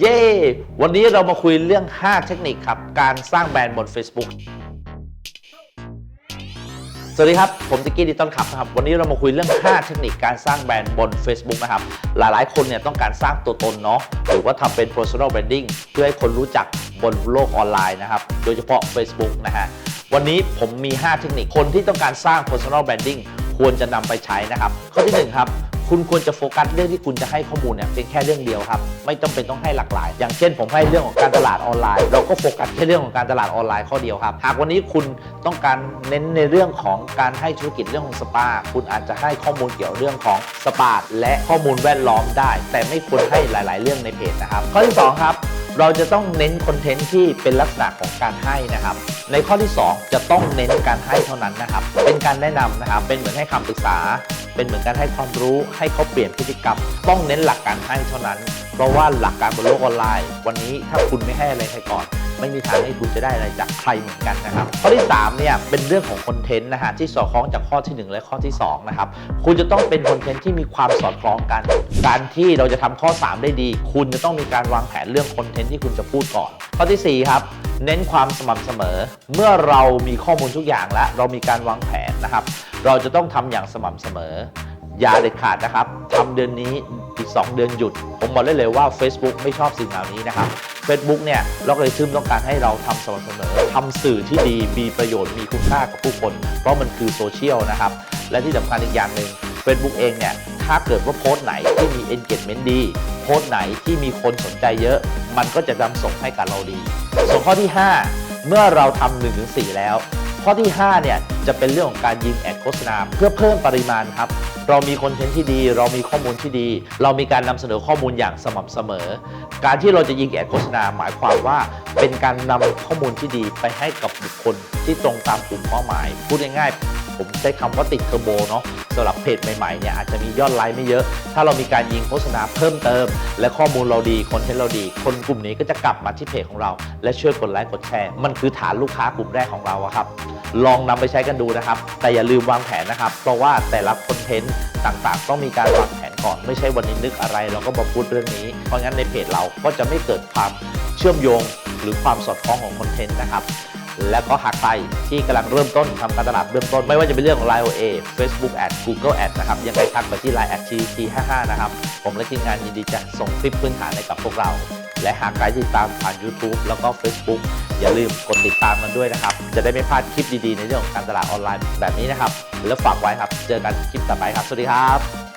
เย้ วันนี้เรามาคุยเรื่อง 5 เทคนิคครับ การสร้างแบรนด์บน Facebook สวัสดีครับ ผมติกกี้ดิตอลครับนะครับ วันนี้เรามาคุยเรื่อง 5 เทคนิคการสร้างแบรนด์บน Facebook นะครับ หลายๆ คนเนี่ยต้องการสร้างตัวตนเนาะ หรือว่าทำเป็น personal branding เพื่อให้คนรู้จักบนโลกออนไลน์นะครับ โดยเฉพาะ Facebook นะฮะ วันนี้ผมมี 5 เทคนิค คนที่ต้องการสร้าง personal branding ควรจะนำไปใช้นะครับ ข้อที่ 1 ครับ คุณควรจะโฟกัสเรื่องที่คุณจะให้ข้อมูลเนี่ยเพียงแค่เรื่องเดียวครับ ไม่จำเป็นต้องให้หลากหลาย อย่างเช่น ผมให้เรื่องของการตลาดออนไลน์ เราก็โฟกัสแค่เรื่องของการตลาดออนไลน์ข้อเดียวครับ หากวันนี้คุณต้องการเน้นในเรื่องของการให้ธุรกิจเรื่องของสปา คุณอาจจะให้ข้อมูลเกี่ยวเรื่องของสปาและข้อมูลแวดล้อมได้ แต่ไม่ควรให้หลาย ๆ เรื่องในเพจนะครับ ข้อที่สองครับเราจะต้องเน้นคอนเทนต์ที่เป็นลักษณะของการให้นะครับ ในข้อที่ 2 จะต้องเน้นการให้เท่านั้นนะครับ เป็นการแนะนำนะครับ เป็นเหมือนให้คำปรึกษา เป็นเหมือนการให้ความรู้ให้เขาเปลี่ยนพฤติกรรม ต้องเน้นหลักการให้เท่านั้น เพราะว่าหลักการบนโลกออนไลน์ วันนี้ถ้าคุณไม่ให้อะไรใครก่อน ไม่มีทางให้คุณจะได้อะไรจากใครเหมือนกันนะครับ ข้อที่3เนี่ยเป็นเรื่องของคอนเทนต์นะฮะที่สอดคล้องจากข้อทีหนึ่1 และข้อที่2นะครับคุณจะต้องเป็นคอนเทนต์ที่มีความสอดคล้องกัน การที่เราจะทำข้อ 3 ได้ดี คุณจะต้องมีการวางแผนเรื่องคอนเทนต์ที่คุณจะพูดก่อน ข้อทีสี่4ครับเน้นความสม่ำเสมอ เมื่อเรามีข้อมูลทุกอย่างและเรามีการวางแผน นะครับ เราจะต้องทำอย่างสม่ำเสมอ อย่าเด็ดขาดนะครับทำเดือนนี้อีก 2 เดือนหยุด ผมบอกได้เลยว่า Facebook ไม่ชอบสิ่งเหล่านี้นะครับ Facebook เนี่ยเราเลยซึมต้องการให้เราทำสม่ำเสมอทำสื่อที่ดีมีประโยชน์มีคุณค่ากับผู้คน เพราะมันคือโซเชียลนะครับ และที่สำคัญอีกอย่างหนึ่ง Facebook เองเนี่ยถ้าเกิดว่าโพสต์ไหนที่มี engagement ดี โพสต์ไหนที่มีคนสนใจเยอะ มันก็จะนำส่งให้กับเราดี ส่วนข้อที่ 5 เมื่อเราทำ1-4ถึงแล้ว ข้อที่5เนี่ยจะเป็นเรื่องของการยิงแอดโฆษณาเพื่อเพิ่มปริมาณครับ เรามีคอนเทนต์ที่ดี เรามีข้อมูลที่ดี เรามีการนำเสนอข้อมูลอย่างสม่ำเสมอ การที่เราจะยิงแอดโฆษณาหมายความว่า เป็นการนำข้อมูลที่ดีไปให้กับบุคคลที่ตรงตามกลุ่มเป้าหมาย พูดง่ายๆผมใช้คำว่าติดเทอร์โบเนาะ สำหรับเพจใหม่ๆเนี่ยอาจจะมียอดไลค์ไม่เยอะ ถ้าเรามีการยิงโฆษณาเพิ่มเติม และข้อมูลเราดีคอนเทนต์เราดี คนกลุ่มนี้ก็จะกลับมาที่เพจของเรา และช่วยกดไลค์กดแชร์ มันคือฐานลูกค้ากลุ่มแรกของเราครับ ลองนำไปใช้กันดูนะครับ แต่อย่าลืมวางแผนนะครับ เพราะว่าแต่ละคอนเทนต์ต่างๆ ต้องมีการวางแผนก่อน ไม่ใช่วันนี้นึกอะไรเราก็มาพูดเรื่องนี้ เพราะงั้นในเพจเราก็จะไม่เกิดความเชื่อมโยง หรือความสอดคล้องของคอนเทนต์นะครับ และก็หากใครที่กำลังเริ่มต้นทำการตลาดเริ่มต้น ไม่ว่าจะเป็นเรื่องของ Line OA Facebook Ad Google Ad นะครับ ยังไงทักไปที่ Line t 55 นะครับ ผมและทีมงานยินดีจะส่งคลิปพื้นฐานให้กับพวกเรา และหากใครติดตามผ่าน YouTube แล้วก็ Facebook อย่าลืมกดติดตามมันด้วยนะครับ จะได้ไม่พลาดคลิปดีๆ ในเรื่องของการตลาดออนไลน์แบบนี้นะครับ แล้วฝากไว้ครับ เจอกันคลิปต่อไปครับ สวัสดีครับ